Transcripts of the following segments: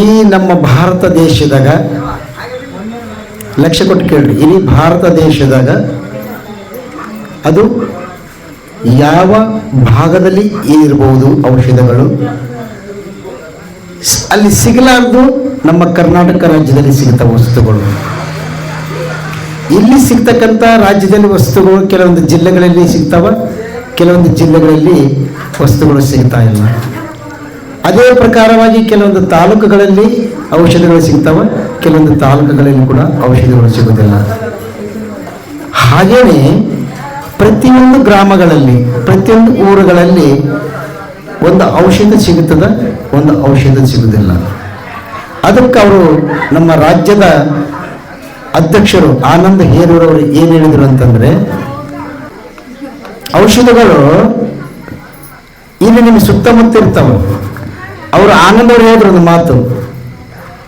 ಈ ನಮ್ಮ ಭಾರತ ದೇಶದಾಗ ಲಕ್ಷ್ಯ ಕೊಟ್ಟು ಕೇಳ್ರಿ. ಇಡೀ ಭಾರತ ದೇಶದಾಗ ಅದು ಯಾವ ಭಾಗದಲ್ಲಿ ಇರಬಹುದು ಔಷಧಗಳು? ಅಲ್ಲಿ ಸಿಗಲಾರ್ದು ನಮ್ಮ ಕರ್ನಾಟಕ ರಾಜ್ಯದಲ್ಲಿ ಸಿಗ್ತಾವ ವಸ್ತುಗಳು. ಇಲ್ಲಿ ಸಿಗ್ತಕ್ಕಂಥ ರಾಜ್ಯದಲ್ಲಿ ವಸ್ತುಗಳು ಕೆಲವೊಂದು ಜಿಲ್ಲೆಗಳಲ್ಲಿ ಸಿಗ್ತಾವ, ಕೆಲವೊಂದು ಜಿಲ್ಲೆಗಳಲ್ಲಿ ವಸ್ತುಗಳು ಸಿಗ್ತಾ ಇಲ್ಲ. ಅದೇ ಪ್ರಕಾರವಾಗಿ ಕೆಲವೊಂದು ತಾಲೂಕುಗಳಲ್ಲಿ ಔಷಧಿಗಳು ಸಿಗ್ತಾವೆ, ಕೆಲವೊಂದು ತಾಲೂಕುಗಳಲ್ಲಿ ಕೂಡ ಔಷಧಿಗಳು ಸಿಗೋದಿಲ್ಲ ಹಾಗೆಯೇ ಪ್ರತಿಯೊಂದು ಗ್ರಾಮಗಳಲ್ಲಿ, ಪ್ರತಿಯೊಂದು ಊರುಗಳಲ್ಲಿ ಒಂದು ಔಷಧ ಸಿಗುತ್ತದೆ? ಒಂದು ಔಷಧ ಸಿಗುವುದಿಲ್ಲ. ಅದಕ್ಕೆ ಅವರು ನಮ್ಮ ರಾಜ್ಯದ ಅಧ್ಯಕ್ಷರು ಆನಂದ್ ಹೇರೂರವರು ಏನು ಹೇಳಿದರು ಅಂತಂದ್ರೆ, ಔಷಧಗಳು ಇಲ್ಲಿ ನಿಮ್ಮ ಸುತ್ತಮುತ್ತ ಇರ್ತಾವ. ಅವರು ಆನಂದವ್ರು ಹೇಳಿದ್ರು ಒಂದು ಮಾತು.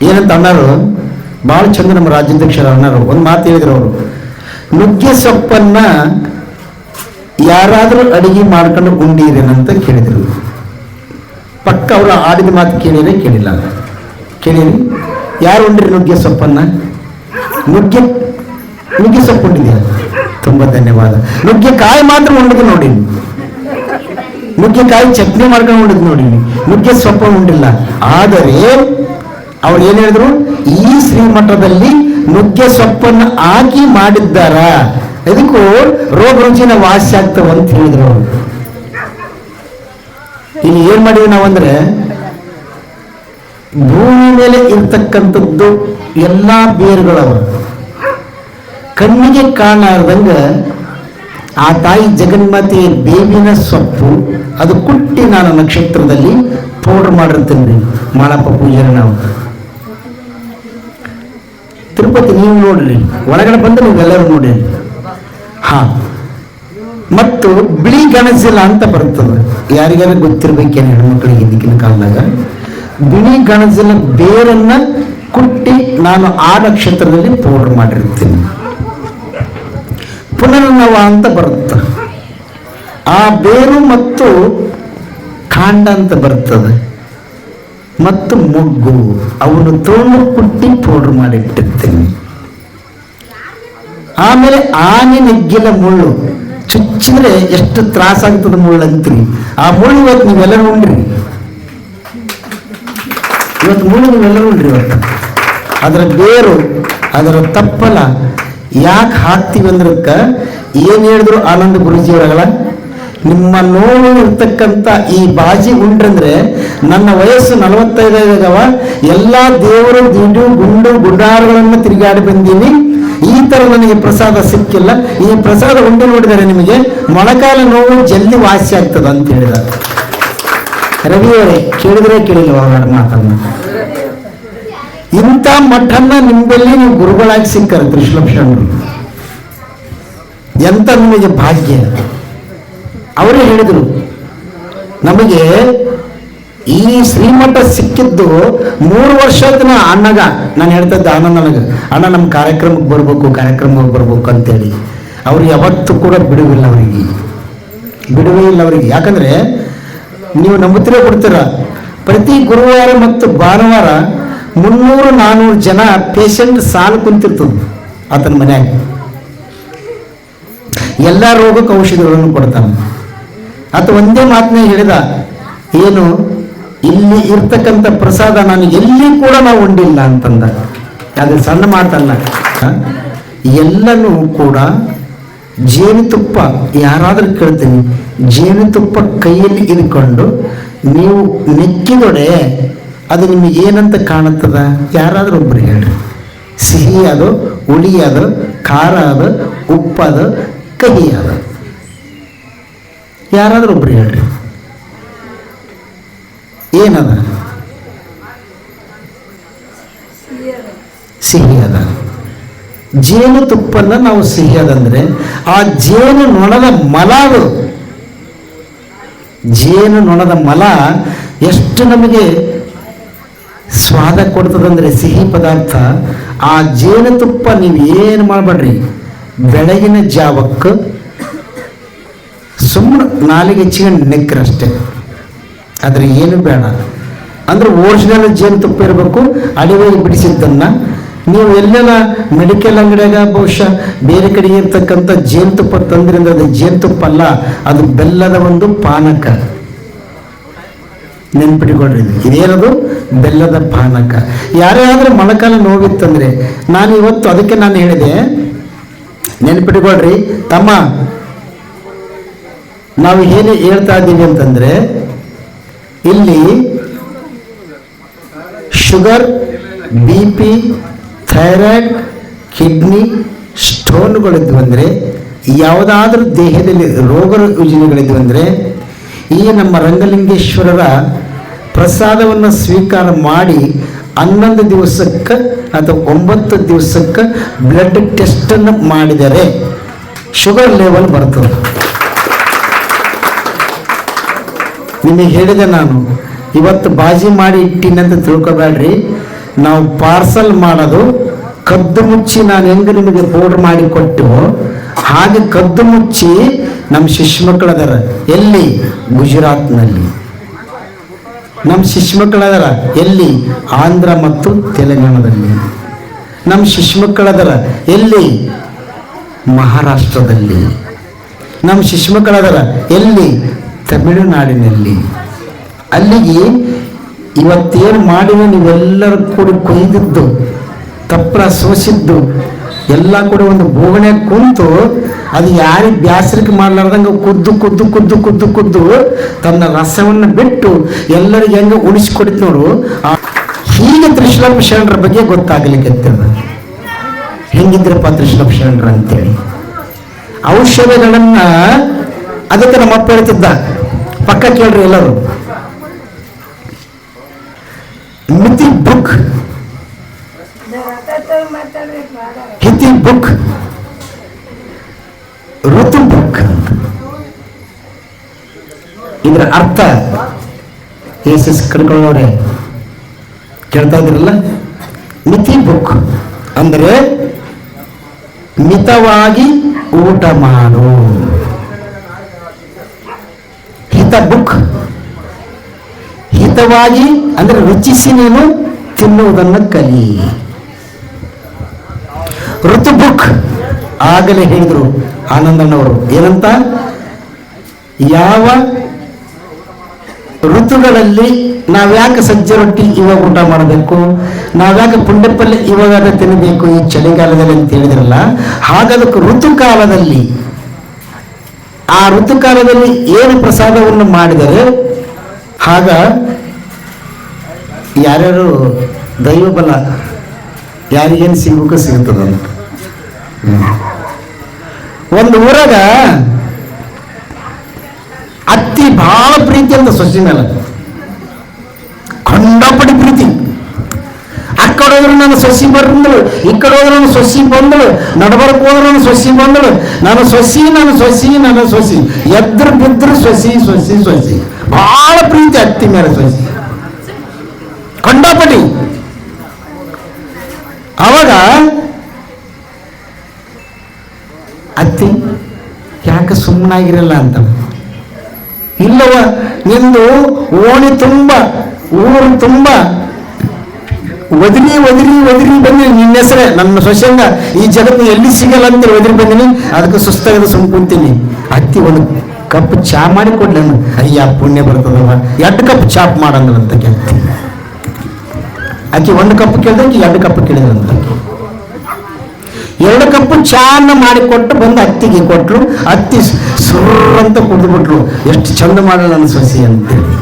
ಏನಂತ ಅಣ್ಣರು? ಭಾಳ ಚಂದ ನಮ್ಮ ರಾಜ್ಯಾಧ್ಯಕ್ಷರು ಅಣ್ಣರು. ಒಂದು ಮಾತು ಹೇಳಿದ್ರು ಅವರು. ನುಗ್ಗೆ ಸೊಪ್ಪನ್ನ ಯಾರಾದರೂ ಅಡಿಗೆ ಮಾಡ್ಕೊಂಡು ಉಂಡೀರೇನಂತ ಕೇಳಿದರು. ಪಕ್ಕ ಅವರು ಆಡಿದ ಮಾತು ಕೇಳಿದ್ರೆ ಕೇಳಿಲ್ಲ. ಕೇಳಿರಿ. ಯಾರು ಉಂಡ್ರಿ ನುಗ್ಗೆ ಸೊಪ್ಪನ್ನ? ನುಗ್ಗೆ ನುಗ್ಗೆ ಸೊಪ್ಪು ಉಂಡಿದ್ಯಾ? ತುಂಬ ಧನ್ಯವಾದ. ನುಗ್ಗೆಕಾಯಿ ಮಾತ್ರ ಉಂಡದು ನೋಡಿ. ನುಗ್ಗೆಕಾಯಿ ಚಟ್ನಿ ಮಾಡ್ಕೊಂಡು ಉಂಡದ್ ನೋಡಿ ನುಗ್ಗೆ ಸೊಪ್ಪ ಉಂಡಿಲ್ಲ. ಆದರೆ ಅವ್ರು ಏನ್ ಹೇಳಿದ್ರು? ಈ ಶ್ರೀಮಠದಲ್ಲಿ ನುಗ್ಗೆ ಸೊಪ್ಪನ್ನು ಹಾಕಿ ಮಾಡಿದ್ದಾರ. ಇದಕ್ಕೂ ರೋಗ ರುಚಿನ ವಾಸಿ ಆಗ್ತವ ಅಂತ ಹೇಳಿದ್ರು ಅವರು ಇಲ್ಲಿ ಏನ್ ಮಾಡಿದ್ವಿ ನಾವಂದ್ರೆ ಭೂಮಿ ಮೇಲೆ ಇರ್ತಕ್ಕಂಥದ್ದು ಎಲ್ಲಾ ಬೇರುಗಳವರು ಕಣ್ಣಿಗೆ ಕಾಣಾರ್ದಂಗ ಆ ತಾಯಿ ಜಗನ್ಮಾತೆಯ ಬೇವಿನ ಸೊಪ್ಪು, ಅದು ಕುಟ್ಟಿ ನಾನು ನಕ್ಷತ್ರದಲ್ಲಿ ಪೌಡರ್ ಮಾಡಿರ್ತೀನಿ ಮಾಳಪ್ಪ ಪೂಜೆನ ನಾವು. ತಿರುಪತಿ ನೀವು ನೋಡ್ರಿ, ಒಳಗಡೆ ಬಂದು ನೀವೆಲ್ಲರೂ ನೋಡಿ. ಹಾ. ಮತ್ತು ಬಿಳಿ ಗಣಸಿಲ್ಲ ಅಂತ ಬರ್ತದೆ. ಯಾರಿಗಾರ ಗೊತ್ತಿರ್ಬೇಕೇನು ಹೆಣ್ಮಕ್ಳಿಗೆ ಇದಕ್ಕಿನ ಕಾಲದಾಗ? ಬಿಳಿ ಗಣಸಿನ ಬೇರನ್ನ ಕುಟ್ಟಿ ನಾನು ಆ ನಕ್ಷತ್ರದಲ್ಲಿ ಪೌಡರ್ ಮಾಡಿರ್ತೀನಿ. ಪುನರ್ನವ ಅಂತ ಬರುತ್ತೆ. ಆ ಬೇರು ಮತ್ತು ಕಾಂಡ ಅಂತ ಬರ್ತದೆ. ಮತ್ತು ಮೊಗ್ಗು, ಅವನು ತೋಳು ಕುಟ್ಟಿ ಪೌಡ್ರ್ ಮಾಡಿಟ್ಟಿರ್ತೀನಿ. ಆಮೇಲೆ ಆನೆ ನೆಗ್ಗಿನ ಮುಳ್ಳು. ಚುಚ್ಚಿದ್ರೆ ಎಷ್ಟು ತ್ರಾಸಾಗ್ತದೆ ಮುಳ್ಳು ಅಂತೀರಿ. ಆ ಮುಳ್ಳು ಇವತ್ತು ನೀವೆಲ್ಲರೂ ಉಂಡ್ರಿ. ಇವತ್ತು ಮುಳ್ಳು ನೀವೆಲ್ಲರೂ ಉಂಡ್ರಿ ಇವತ್ತು. ಅದರ ಬೇರು, ಅದರ ತಪ್ಪಲ ಯಾಕೆ ಹಾಕ್ತೀವಿ ಅಂದ್ರಕ್ಕ ಏನ್ ಹೇಳಿದ್ರು ಆನಂದ ಗುರುಜಿಯವರಗಳ ನಿಮ್ಮ ನೋವು ಇರ್ತಕ್ಕಂಥ ಈ ಬಾಜಿ ಉಂಡ್ರಂದ್ರೆ ನನ್ನ ವಯಸ್ಸು ನಲವತ್ತೈದಾಗವ ಎಲ್ಲಾ ದೇವರು ದಿಂಡು ಗುಂಡು ಗುಂಡಾರಗಳನ್ನು ತಿರುಗಾಡಿ ಬಂದೀನಿ ಈ ತರ ನನಗೆ ಪ್ರಸಾದ ಸಿಕ್ಕಿಲ್ಲ. ಈ ಪ್ರಸಾದ ಉಂಡು ನೋಡಿದರೆ ನಿಮಗೆ ಮೊಳಕಾಲ ನೋವು ಜಲ್ದಿ ವಾಸಿ ಆಗ್ತದ ಅಂತ ಹೇಳಿದ. ರವಿಯವರೇ, ಕೇಳಿದ್ರೆ ಕೇಳಿಲ್ಲ ಮಾತನ್ನ? ಇಂಥ ಮಠನ್ನ ನಿಮ್ಮಲ್ಲಿ ನೀವು ಗುರುಗಳಾಗಿ ಸಿಕ್ಕರು ತ್ರಿಶ್ಲಕ್ಷಣರು ಎಂತ ನಿಮಗೆ ಭಾಗ್ಯ? ಅವರೇ ಹೇಳಿದರು, ನಮಗೆ ಈ ಶ್ರೀಮಠ ಸಿಕ್ಕಿದ್ದು ಮೂರು ವರ್ಷದ ಅಣ್ಣಗ, ನಾನು ಹೇಳ್ತಿದ್ದೆ ಅಣ್ಣ ನನಗೆ, ಅಣ್ಣ ನಮ್ಮ ಕಾರ್ಯಕ್ರಮಕ್ಕೆ ಬರಬೇಕು ಕಾರ್ಯಕ್ರಮಕ್ಕೆ ಬರಬೇಕು ಅಂತೇಳಿ. ಅವ್ರು ಯಾವತ್ತೂ ಕೂಡ ಬಿಡುವಿಲ್ಲ ಅವರಿಗೆ. ಬಿಡುವೇ ಇಲ್ಲ ಅವರಿಗೆ. ಯಾಕಂದ್ರೆ, ನೀವು ನಂಬುತ್ತೀರೋ ಕೊಡ್ತೀರ? ಪ್ರತಿ ಗುರುವಾರ ಮತ್ತು ಭಾನುವಾರ ಮುನ್ನೂರು ನಾನ್ನೂರು ಜನ ಪೇಷಂಟ್ ಸಾಲು ಕುಂತಿರ್ತದೆ ಆತನ ಮನ್ಯಾಗ. ಎಲ್ಲ ರೋಗಕ್ಕೆ ಔಷಧಿಗಳನ್ನು ಕೊಡ್ತಾನೆ. ಆತ ಒಂದೇ ಮಾತನ್ನ ಹೇಳಿದ, ಏನು, ಇಲ್ಲಿ ಇರ್ತಕ್ಕಂಥ ಪ್ರಸಾದ ನಾನು ಎಲ್ಲಿ ಕೂಡ ನಾವು ಉಂಡಿಲ್ಲ ಅಂತಂದ. ಅದು ಸಣ್ಣ ಮಾತಲ್ಲ? ಎಲ್ಲನೂ ಕೂಡ ಜೇನುತುಪ್ಪ ಯಾರಾದರೂ ಕೇಳ್ತೀನಿ ಜೇನುತುಪ್ಪ ಕೈಯಲ್ಲಿ ಇದ್ಕೊಂಡು ನೀವು ನೆಕ್ಕಿದೊಡೆ ಅದು ನಿಮಗೆ ಏನಂತ ಕಾಣುತ್ತದ? ಯಾರಾದರೂ ಒಬ್ಬರು ಹೇಳ್ರಿ. ಸಿಹಿ ಅದು ಹುಳಿ ಅದು ಖಾರ ಅದು ಉಪ್ಪದು ಕಹಿ ಅದು ಯಾರಾದರೂ ಒಬ್ರು ಹೇಳ್ರಿ. ಏನದ? ಸಿಹಿ ಅದ ಜೇನು ತುಪ್ಪನ್ನ ನಾವು ಸಿಹಿ ಅದಂದ್ರೆ ಆ ಜೇನು ನೊಣದ ಮಲ ಅದು. ಜೇನು ನೊಣದ ಮಲ ಎಷ್ಟು ನಮಗೆ ಸ್ವಾದ ಕೊಡ್ತದಂದ್ರೆ ಸಿಹಿ ಪದಾರ್ಥ, ಆ ಜೇನುತುಪ್ಪ ನೀವು ಏನು ಮಾಡಬೇಡ್ರಿ? ಬೆಳಗಿನ ಜಾವಕ್ಕೆ ಸುಮ್ಮನೆ ನಾಲಿಗೆ ಹೆಚ್ಚಿಗೆ ನೆಕ್ಕರಷ್ಟೇ ಆದರೆ ಏನು ಬೇಡ. ಅಂದ್ರೆ ಒರಿಜಿನಲ್ ಜೇನುತುಪ್ಪ ಇರಬೇಕು ಅಡಿವಾಗಿ ಬಿಡಿಸಿದ್ದನ್ನ. ನೀವು ಎಲ್ಲೆಲ್ಲ ಮೆಡಿಕಲ್ ಅಂಗಡಿಯಾಗ ಬಹುಶಃ ಬೇರೆ ಕಡೆ ಇರ್ತಕ್ಕಂಥ ಜೇನುತುಪ್ಪ ತಂದ್ರಿಂದ ಅದು ಜೇನುತುಪ್ಪ ಅಲ್ಲ, ಅದು ಬೆಲ್ಲದ ಒಂದು ಪಾನಕ. ನೆನ್ಪಿಟ್ಕೊಳ್ರಿ ಇದು. ಇದೇನದು? ಬೆಲ್ಲದ ಪಾನಕ. ಯಾರೇ ಆದ್ರೆ ಮೊಣಕಾಲ ನೋವಿತ್ತಂದ್ರೆ ನಾನು ಇವತ್ತು ಅದಕ್ಕೆ ನಾನು ಹೇಳಿದೆ, ನೆನ್ಪಿಟ್ಕೊಳ್ರಿ, ತಮ್ಮ, ನಾವು ಏನು ಹೇಳ್ತಾ ಇದ್ದೀವಿ ಅಂತಂದ್ರೆ, ಇಲ್ಲಿ sugar, B P, thyroid, kidney, ಸ್ಟೋನ್ಗಳಿದ್ವು ಅಂದರೆ, ಯಾವುದಾದ್ರೂ ದೇಹದಲ್ಲಿ ರೋಗ ರುಜಿನಗಳಿದ್ವು ಅಂದರೆ, ಈ ನಮ್ಮ ರಂಗಲಿಂಗೇಶ್ವರರ ಪ್ರಸಾದವನ್ನು ಸ್ವೀಕಾರ ಮಾಡಿ ಹನ್ನೊಂದು ದಿವಸಕ್ಕೆ ಅಥವಾ ಒಂಬತ್ತು ದಿವಸಕ್ಕೆ ಬ್ಲಡ್ ಟೆಸ್ಟನ್ನು ಮಾಡಿದರೆ ಶುಗರ್ ಲೆವೆಲ್ ಬರ್ತದೆ. ನಿಮಗೆ ಹೇಳಿದೆ ನಾನು, ಇವತ್ತು ಬಾಜಿ ಮಾಡಿ ಇಟ್ಟಿನಂತ ತಿಳ್ಕೊಬೇಡ್ರಿ. ನಾವು ಪಾರ್ಸಲ್ ಮಾಡೋದು, ಕದ್ದು ಮುಚ್ಚಿ ನಾನು ಹೆಂಗೆ ನಿಮಗೆ ಪೌಡ್ರ್ ಮಾಡಿ ಕೊಟ್ಟು ಹಾಗೆ ಕದ್ದು ಮುಚ್ಚಿ ನಮ್ಮ ಶಿಶು ಮಕ್ಕಳದಾರ ಎಲ್ಲಿ? ಗುಜರಾತ್ನಲ್ಲಿ. ನಮ್ಮ ಶಿಶು ಎಲ್ಲಿ ಆಂಧ್ರ ಮತ್ತು ತೆಲಂಗಾಣದಲ್ಲಿ? ನಮ್ಮ ಶಿಶು ಎಲ್ಲಿ ಮಹಾರಾಷ್ಟ್ರದಲ್ಲಿ? ನಮ್ಮ ಶಿಶು ಎಲ್ಲಿ ತಮಿಳುನಾಡಿನಲ್ಲಿ? ಅಲ್ಲಿಗೆ ಇವತ್ತೇನು ಮಾಡಿದ ನೀವೆಲ್ಲರೂ ಕೂಡ ಕೊಯ್ದಿದ್ದು ತಪ್ಪರ ಸೋಸಿದ್ದು ಎಲ್ಲ ಕೂಡ ಒಂದು ಬೋಗಣೆ ಕುಂತು ಅದು ಯಾರಿಗೆ ಬ್ಯಾಸರಿಕೆ ಮಾಡ್ಲಾರ್ದಂಗೆ ಕುದ್ದು ಕುದ್ದು ಕುದ್ದು ಕುದ್ದು ಕುದ್ದು ತನ್ನ ರಸವನ್ನು ಬಿಟ್ಟು ಎಲ್ಲರಿಗೆ ಹೆಂಗೆ ಉಳಿಸ್ಕೊಡಿತು ನೋಡು ಹೀಗೆ ತ್ರಿಶಲಭ ಶರಣರ ಬಗ್ಗೆ ಗೊತ್ತಾಗಲಿಕ್ಕೆ ಹೆಂಗಿದ್ರಪ್ಪ ತ್ರಿಶಲಭ ಶರಣರ ಅಂತೇಳಿ. ಔಷಧಗಳನ್ನ ಅದಕ್ಕೆ ನಮ್ಮಪ್ಪ ಹೇಳ್ತಿದ್ದ, ಪಕ್ಕ ಕೇಳ್ರಿ ಎಲ್ಲರೂ. ಇದರ ಅರ್ಥ ಎಸ್ ಕಡ್ಕೊಳ್ಳೋರೆ ಕೇಳ್ತಾ ಇದ್ರಲ್ಲ ಮಿತಿ ಬುಕ್ ಅಂದರೆ ಮಿತವಾಗಿ ಊಟ ಮಾಡು. ಹಿತ ಬುಕ್ ಹಿತವಾಗಿ ಅಂದ್ರೆ ರುಚಿಸಿ ನೀನು ತಿನ್ನುವುದನ್ನು ಕಲಿ. ಋತು ಬುಕ್ ಆಗಲೇ ಹೇಳಿದರು ಆನಂದಣ್ಣವರು. ಏನಂತ? ಯಾವ ಋತುಗಳಲ್ಲಿ ನಾವ್ಯಾಕೆ ಸಜ್ಜೆ ರೊಟ್ಟಿ ಇವಾಗ ಊಟ ಮಾಡಬೇಕು? ನಾವ್ಯಾಕೆ ಪುಂಡೆ ಪಲ್ಯ ಇವಾಗ ತಿನ್ನಬೇಕು ಈ ಚಳಿಗಾಲದಲ್ಲಿ ಅಂತ ಹೇಳಿದ್ರಲ್ಲ? ಹಾಗದಕ್ಕೆ ಋತುಕಾಲದಲ್ಲಿ, ಆ ಋತುಕಾಲದಲ್ಲಿ ಏನು ಪ್ರಸಾದವನ್ನು ಮಾಡಿದರೆ? ಆಗ ಯಾರ್ಯಾರು ದೈವಬಲ ಯಾರಿಗೇನು ಸಿಗಬೇಕು ಸಿಗುತ್ತದಂತ ಒಂದು ಊರಾಗ ಅತ್ತಿ ಭಾಳ ಪ್ರೀತಿ ಅಂತ ಸೊಸಿ ಮೇಲೆ. ಖಂಡಪಡಿ ಪ್ರೀತಿ. ಆ ಕಡೆ ಹೋದ್ರೆ ನಾನು ಸೊಸಿ ಬಂದಳು, ಈ ಕಡೆ ಹೋದ್ರೆ ನನ್ನ ಸೊಸಿ ಬಂದಳು, ನಡಬರ್ಕ್ ಹೋದ್ರೆ ನನ್ನ ಸೊಸಿ ಬಂದಳು, ನನ್ನ ಸೊಸಿ ನನ್ನ ಸೊಸಿ ನನ್ನ ಸೊಸಿ, ಎದ್ರ ಬಿದ್ರ ಸೊಸಿ ಸೊಸಿ ಸೊಸಿ. ಭಾಳ ಪ್ರೀತಿ ಅತ್ತಿ ಮೇಲೆ ಸೊಸಿ. ಖಂಡಪಡಿ. ಅವಾಗ ಅತ್ತಿ, ಯಾಕೆ ಸುಮ್ಮನಾಗಿರಲ್ಲ ಅಂತ ಇಲ್ಲವ, ನಿಂದು ಓಣಿ ತುಂಬ, ಊರು ತುಂಬ. ಒದರಿ ಒದರಿ ಒದರಿ ಬಂದಿ ನಿನ್ನ ಹೆಸರೇ, ನನ್ನ ಸೊಸೆಂಗ. ಈ ಜಗತ್ತು ಎಲ್ಲಿ ಸಿಗಲ್ಲ ಅಂತ ಒದರಿ ಬಂದಿನಿ ಅದಕ್ಕೆ ಸುಸ್ತಾಗದ ಸುಮ್ ಅತ್ತಿ ಒಂದು ಕಪ್ ಚಾ ಮಾಡಿ ಕೊಡ್ಲಿ ಅಯ್ಯ, ಪುಣ್ಯ ಬರ್ತದವ ಎರಡು ಕಪ್ ಚಾಪ್ ಮಾಡಂದ್ರಂತ ಕೇಳ್ತೀನಿ. ಅಕ್ಕಿ ಒಂದು ಕಪ್ ಕೇಳ್ದಂಗೆ ಎರಡು ಕಪ್ ಕೇಳಿದ್ರಂತ. ಎರಡು ಕಪ್ ಚಾನ ಮಾಡಿಕೊಟ್ಟು ಬಂದು ಅತ್ತಿಗೆ ಕೊಟ್ಟರು ಅತ್ತಿ ಸುರ್ರ ಅಂತ ಕುಡಿದ್ಬಿಟ್ರು ಎಷ್ಟು ಚಂದ ಮಾಡಲ್ಲ ನನ್ನ ಸೊಸಿ ಅಂತೇಳಿ.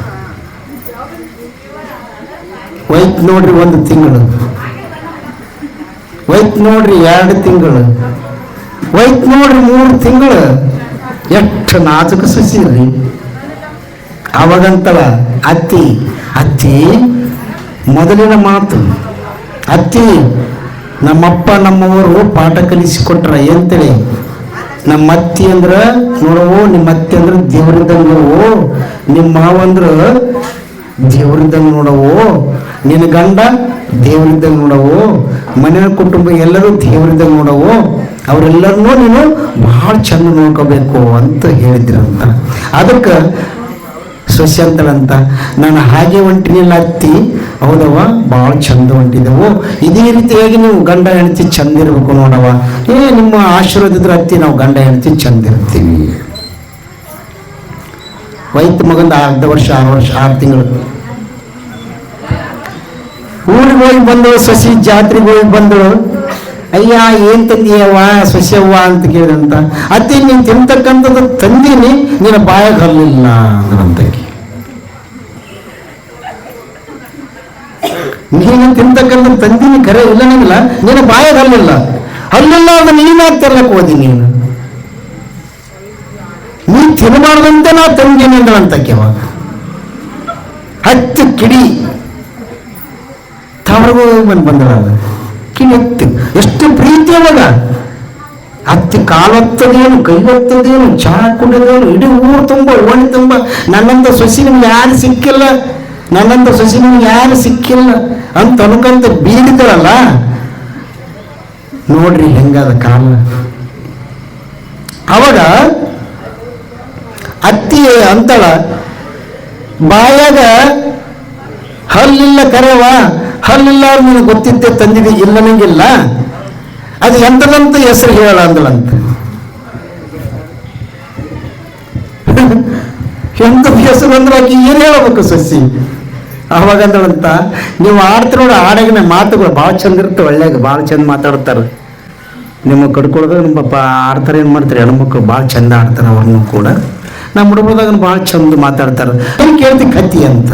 ಒಯ್ತು ನೋಡ್ರಿ ಒಂದು ತಿಂಗಳು. ಒಯ್ತು ನೋಡ್ರಿ ಎರಡು ತಿಂಗಳು. ಒಯ್ತು ನೋಡ್ರಿ ಮೂರು ತಿಂಗಳು. ಎಷ್ಟು ನಾಜುಕ ಸಸಿ ರೀ. ಅವಾಗಂತಳ ಅತ್ತಿ ಅತ್ತಿ, ಮೊದಲಿನ ಮಾತು. ಅತ್ತಿ ನಮ್ಮಪ್ಪ ನಮ್ಮವರು ಪಾಠ ಕಲಿಸಿಕೊಟ್ರ ಅಂತೇಳಿ ನಮ್ಮ ಅತ್ತಿ ಅಂದ್ರ ನೋಡವು ನಿಮ್ಮ ಅತ್ತಿ ಅಂದ್ರ ದೇವರಿದ್ದಂಗ ನೋಡವು ನಿಮ್ಮ ಮಾವ ಅಂದ್ರೆ ದೇವರಿದ್ದಂಗ ನೋಡವು ನಿನ್ನ ಗಂಡ ದೇವರಿದ್ದಂಗ ನೋಡವು ಮನೆಯ ಕುಟುಂಬ ಎಲ್ಲರೂ ದೇವರಿದ್ದಂಗ ನೋಡವು ಅವರೆಲ್ಲರನ್ನೂ ನೀನು ಬಹಳ ಚಂದ ನೋಡ್ಕೋಬೇಕು ಅಂತ ಹೇಳಿದ್ರಂತ. ಅದಕ್ಕೆ ಸೊಸೆ ಅಂತಳಂತ. ನಾನು ಹಾಗೆ ಹೊಂಟಿನಿಲ್ಲ ಅತ್ತಿ ಹೌದವ್ವ, ಭಾಳ ಚಂದ ಹೊಂಟಿದ್ದೆವು ಇದೇ ರೀತಿಯಾಗಿ ನೀವು ಗಂಡ ಹೆಂಡತಿ ಚಂದ ಇರ್ಬೇಕು ನೋಡವ್ವ. ಏ, ನಿಮ್ಮ ಆಶೀರ್ವಾದ ಇದ್ರೆ ಅತ್ತಿ ನಾವು ಗಂಡ ಹೆಂಡತಿ ಚಂದ ಇರ್ತೀವಿ. ವೈತ್ ಮಗಂದ ಅರ್ಧ ವರ್ಷ, ಆರು ವರ್ಷ, ಆರು ತಿಂಗಳು. ಊರಿಗೆ ಹೋಗಿ ಬಂದಳು, ಸಸಿ ಜಾತ್ರೆಗೆ ಹೋಗಿ ಬಂದಳು. ಅಯ್ಯ, ಏನ್ ತಂದಿಯವ್ವ? ಸಸ್ಯವ್ವ ಅಂತ ಕೇಳಿದಂತ, ಅತ್ತೆ, ನೀನ್ ತಿಂತಕ್ಕಂಥದ್ದು ತಂದೀನಿ, ನಿನ್ನ ಬಾಯ ಹಲ್ಲಿಲ್ಲ ಅಂದ್ರಂತ ನೀನು ತಿಂತಕ್ಕಂಥ ತಂದೀನಿ, ಕರೆ ಇಲ್ಲ ನಂಗಿಲ್ಲ ನಿನ್ನ ಬಾಯಾಗ ಹಲ್ಲಿಲ್ಲ ಹಲ್ಲಿಲ್ಲ ಅಂದ್ರೆ ನೀನ್ ಆಗ್ತಿರ್ಲಕ್ ಹೋದಿ ನೀನು? ನೀ ತಿನ್ನಬಾರ್ದಂತೆ ನಾ ತಂದೀನಿ ಅಂದ್ರಂತಕ್ಕೆವ ಹತ್ತು ಕಿಡಿ ತವರಿಗೂ ಬಂದು ಬಂದಳ ಕಿಣೆತ್ತು ಎಷ್ಟು ಪ್ರೀತಿ ಅವಾಗ ಅತ್ತಿ ಕಾಲೊತ್ತದೇನು, ಕೈಗೊತ್ತದೇನು, ಚಹಾ ಕುಡಿದೇನು, ಇಡೀ ಊರು ತುಂಬ ಓಣಿ ತುಂಬ. ನನ್ನಂತ ಸೊಸಿ ನಿಮ್ಗೆ ಯಾರು ಸಿಕ್ಕಿಲ್ಲ? ನನ್ನಂತ ಸೊಸಿ ನಿಮ್ಗೆ ಯಾರು ಸಿಕ್ಕಿಲ್ಲ? ಅಂತ ಅನ್ಕೊಂತ ಬೀಡಿದಳಲ್ಲ ನೋಡ್ರಿ ಹೆಂಗಾದ ಕಾಲ. ಅವಾಗ ಅತ್ತಿ ಅಂತಳ, ಬಾಯಾಗ ಹಲ್ಲಿಲ್ಲ ಕರೆವ ಹಲ್ಲಿಲ್ಲ ನೀನು ಗೊತ್ತಿದ್ದೆ ತಂದಿದೆ ಇಲ್ಲ ನಂಗಿಲ್ಲ ಅದು ಎಂತದಂತ ಹೆಸರು ಹೇಳ ಅಂದಳಂತ ಎಂತ ಹೆಸರು ಅಂದ್ರೆ ಆಕೆ ಏನು ಹೇಳಬೇಕು ಸಸಿ? ಅವಾಗ ಅಂದಳಂತ, ನೀವು ಆಡ್ತಿರೋ ಹಾಡಾಗಿನ ಮಾತುಗಳು ಭಾಳ ಚಂದ ಇರ್ತವೆ ಒಳ್ಳೆಯಾಗ ಭಾಳ ಚಂದ ಮಾತಾಡ್ತಾರೆ. ನಿಮ್ಮ ಕಡ್ಕೊಳ್ದಾಗ ನಮ್ಮ ಪಾಪ ಆಡ್ತಾರೆ, ಏನು ಮಾಡ್ತಾರೆ, ಹೆಣ್ಮಕ್ಳು ಭಾಳ ಚಂದ ಆಡ್ತಾರೆ ಅವ್ರನ್ನೂ ಕೂಡ. ನಮ್ಮ ಹುಡುಗದಾಗ ಭಾಳ ಚಂದ ಮಾತಾಡ್ತಾರೆ. ಕೇಳ್ತಿ ಕತ್ತಿ ಅಂತ.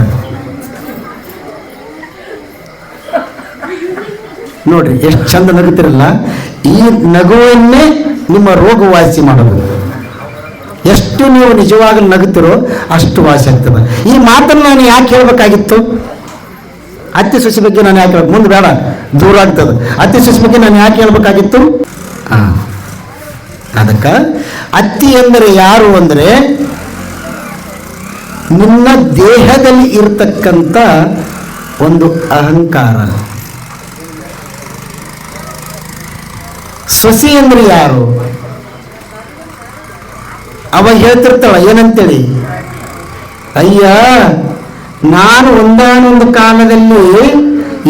ನೋಡ್ರಿ ಎಷ್ಟು ಚಂದ ನಗುತ್ತಿರಲ್ಲ ಈ ನಗುವನ್ನೇ ನಿಮ್ಮ ರೋಗ ವಾಸಿ ಮಾಡೋದು. ಎಷ್ಟು ನೀವು ನಿಜವಾಗಲೂ ನಗುತ್ತಿರೋ ಅಷ್ಟು ವಾಸಿ ಆಗ್ತದೆ. ಈ ಮಾತನ್ನು ನಾನು ಯಾಕೆ ಹೇಳ್ಬೇಕಾಗಿತ್ತು? ಅತ್ತೆ ಸೊಸೆ ಬಗ್ಗೆ ನಾನು ಯಾಕೆ ಮುಂದೆ ಬೇಡ ದೂರ ಆಗ್ತದೆ. ಅತ್ತೆ ಸೊಸೆ ಬಗ್ಗೆ ನಾನು ಯಾಕೆ ಹೇಳ್ಬೇಕಾಗಿತ್ತು? ಆ, ಅದಕ್ಕ ಅತ್ತಿ ಎಂದರೆ ಯಾರು ಅಂದರೆ ನಿನ್ನ ದೇಹದಲ್ಲಿ ಇರತಕ್ಕಂಥ ಒಂದು ಅಹಂಕಾರ. ಸೊಸಿ ಅಂದ್ರೆ ಯಾರು? ಅವ ಹೇಳ್ತಿರ್ತಾಳ, ಏನಂತೇಳಿ? ಅಯ್ಯ, ನಾನು ಒಂದಾನೊಂದು ಕಾಲದಲ್ಲಿ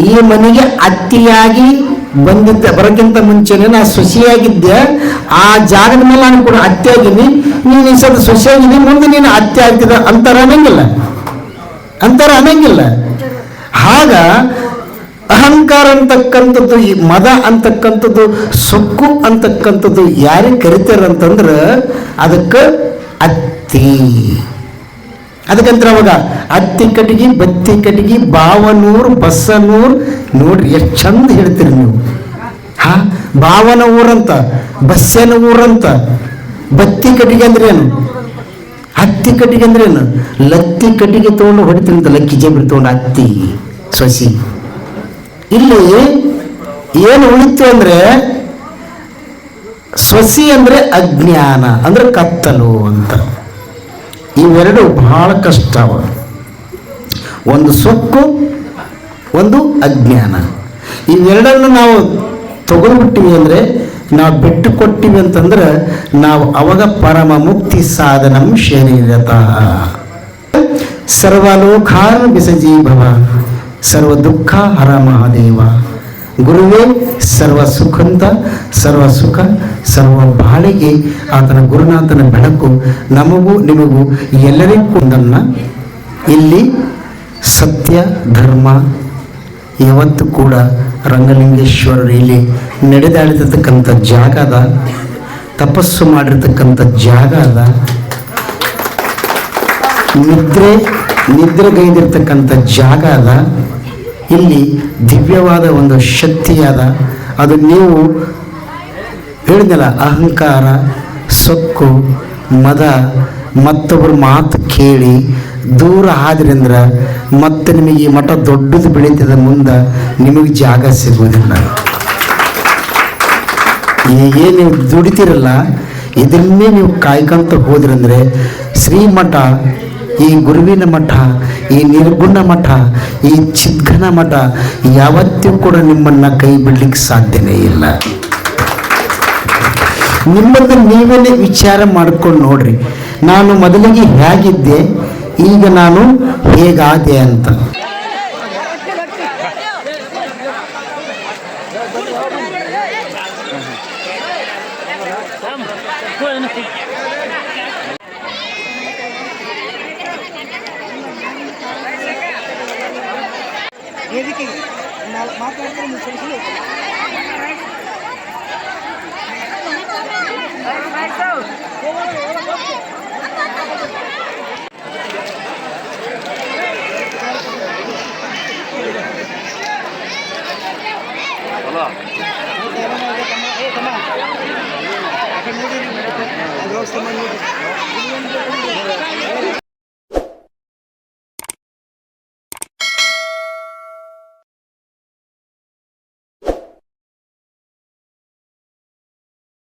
ಈ ಮನೆಗೆ ಅತ್ತಿಯಾಗಿ ಬಂದಿದ್ದೆ. ಬರೋಕ್ಕಿಂತ ಮುಂಚೆನೆ ನಾ ಸೊಸಿಯಾಗಿದ್ದೆ. ಆ ಜಾಗದ ಮೇಲೆ ನಾನು ಕೂಡ ಅತ್ತೆ ಆಗಿನಿ ನೀನು ಈ ಸದ ಸೊಸಿಯಾಗಿನಿ ಮುಂದೆ ನೀನು ಅತ್ತೆ ಆಗ್ತಿದ ಅಂತಾರ ಅನ್ನಂಗಿಲ್ಲ. ಅಂತಾರ ಅನ್ನಂಗಿಲ್ಲ. ಆಗ ಅಹಂಕಾರ ಅಂತಕ್ಕಂಥದ್ದು, ಈ ಮದ ಅಂತಕ್ಕಂಥದ್ದು, ಸೊಕ್ಕು ಅಂತಕ್ಕಂಥದ್ದು ಯಾರಿಗೆ ಕರಿತಾರೆ ಅಂತಂದ್ರೆ ಅದಕ್ಕೆ ಅತ್ತಿ. ಅದಕ್ಕಂತ ಅವಾಗ ಅತ್ತಿ ಕಟ್ಟಿಗೆ, ಬತ್ತಿ ಕಟ್ಟಿಗೆ ಬಾವನೂರು ಬಸ್ಸನೂರು. ನೋಡ್ರಿ ಎಷ್ಟು ಚಂದ ಹೇಳ್ತೀರಿ ನೀವು. ಹಾ ಬಾವನ ಊರಂತ ಬಸ್ಸನ ಊರಂತ. ಬತ್ತಿ ಕಟ್ಟಿಗೆ ಅಂದ್ರೆ ಏನು? ಹತ್ತಿ ಕಟ್ಟಿಗೆ ಅಂದ್ರೆ ಏನು? ಲತ್ತಿ ಕಟ್ಟಿಗೆ ತಗೊಂಡು ಹೊಡಿತೀರಂತ ಲಕ್ಕಿ ಜೇಬ್ರಿ ತಗೊಂಡು ಹತ್ತಿ ಸೊಸಿ. ಇಲ್ಲಿ ಏನು ಉಳಿತು ಅಂದ್ರೆ ಸೊಸಿ ಅಂದ್ರೆ ಅಜ್ಞಾನ, ಅಂದ್ರೆ ಕತ್ತಲು ಅಂತ. ಇವೆರಡು ಬಹಳ ಕಷ್ಟ ಅವ. ಒಂದು ಸೊಕ್ಕು, ಒಂದು ಅಜ್ಞಾನ. ಇವೆರಡನ್ನು ನಾವು ತಗೊಂಡ್ಬಿಟ್ಟಿವಿ ಅಂದರೆ, ನಾವು ಬಿಟ್ಟು ಕೊಟ್ಟಿವಿ ಅಂತಂದ್ರೆ, ನಾವು ಅವಾಗ ಪರಮ ಮುಕ್ತಿ ಸಾಧನಂ ಶರೀರತಃ. ಸರ್ವಲೋಕಾನ್ ಬಿಸಜಿ ಭವ ಸರ್ವ ದುಃಖ ಹರ ಮಹಾದೇವ. ಗುರುವೇ, ಸರ್ವ ಸುಖಂತ ಸರ್ವ ಸುಖ, ಸರ್ವ ಬಾಳಿಗೆ ಆತನ ಗುರುನಾಥನ ಬೆಳಕು ನಮಗೂ ನಿಮಗೂ ಎಲ್ಲರಿಗೂ ಒಂದನ್ನ. ಇಲ್ಲಿ ಸತ್ಯ, ಧರ್ಮ, ಯಾವತ್ತು ಕೂಡ ರಂಗಲಿಂಗೇಶ್ವರರು ಇಲ್ಲಿ ನಡೆದಾಡಿರ್ತಕ್ಕಂಥ ಜಾಗ ತಪಸ್ಸು ಮಾಡಿರ್ತಕ್ಕಂಥ ಜಾಗ ಅದ ನಿದ್ರೆ, ನಿದ್ರೆಗೈದಿರ್ತಕ್ಕಂಥ ಜಾಗ ಅದ. ಇಲ್ಲಿ ದಿವ್ಯವಾದ ಒಂದು ಶಕ್ತಿಯಾದ ಅದ. ನೀವು ಹೇಳಿದ್ನಲ್ಲ, ಅಹಂಕಾರ, ಸೊಕ್ಕು, ಮದ, ಮತ್ತೊಬ್ಬರ ಮಾತು ಕೇಳಿ ದೂರ ಆದ್ರಿಂದ ಮತ್ತೆ ನಿಮಗೆ ಈ ಮಠ ದೊಡ್ಡದು ಬೆಳೀತದ ಮುಂದೆ ನಿಮಗೆ ಜಾಗ ಸಿಗೋದಿಲ್ಲ ಏನು ನೀವು ದುಡಿತಿರಲ್ಲ, ಇದನ್ನೇ ನೀವು ಕಾಯ್ಕೊಂತ ಹೋದ್ರಂದ್ರೆ ಶ್ರೀಮಠ ಈ ಗುರುವಿನ ಮಠ, ಈ ನಿರ್ಗುಣ ಮಠ, ಈ ಚಿದ್ಘನ ಮಠ ಯಾವತ್ತೂ ಕೂಡ ನಿಮ್ಮನ್ನ ಕೈ ಬಿಡ್ಲಿಕ್ಕೆ ಸಾಧ್ಯನೇ ಇಲ್ಲ. ನಿಮ್ಮನ್ನು ನೀವೇ ವಿಚಾರ ಮಾಡ್ಕೊಂಡು ನೋಡ್ರಿ. ನಾನು ಮೊದಲಿಗೆ ಹೇಗಿದ್ದೆ ಈಗ ನಾನು ಹೇಗಾದೆ ಅಂತ.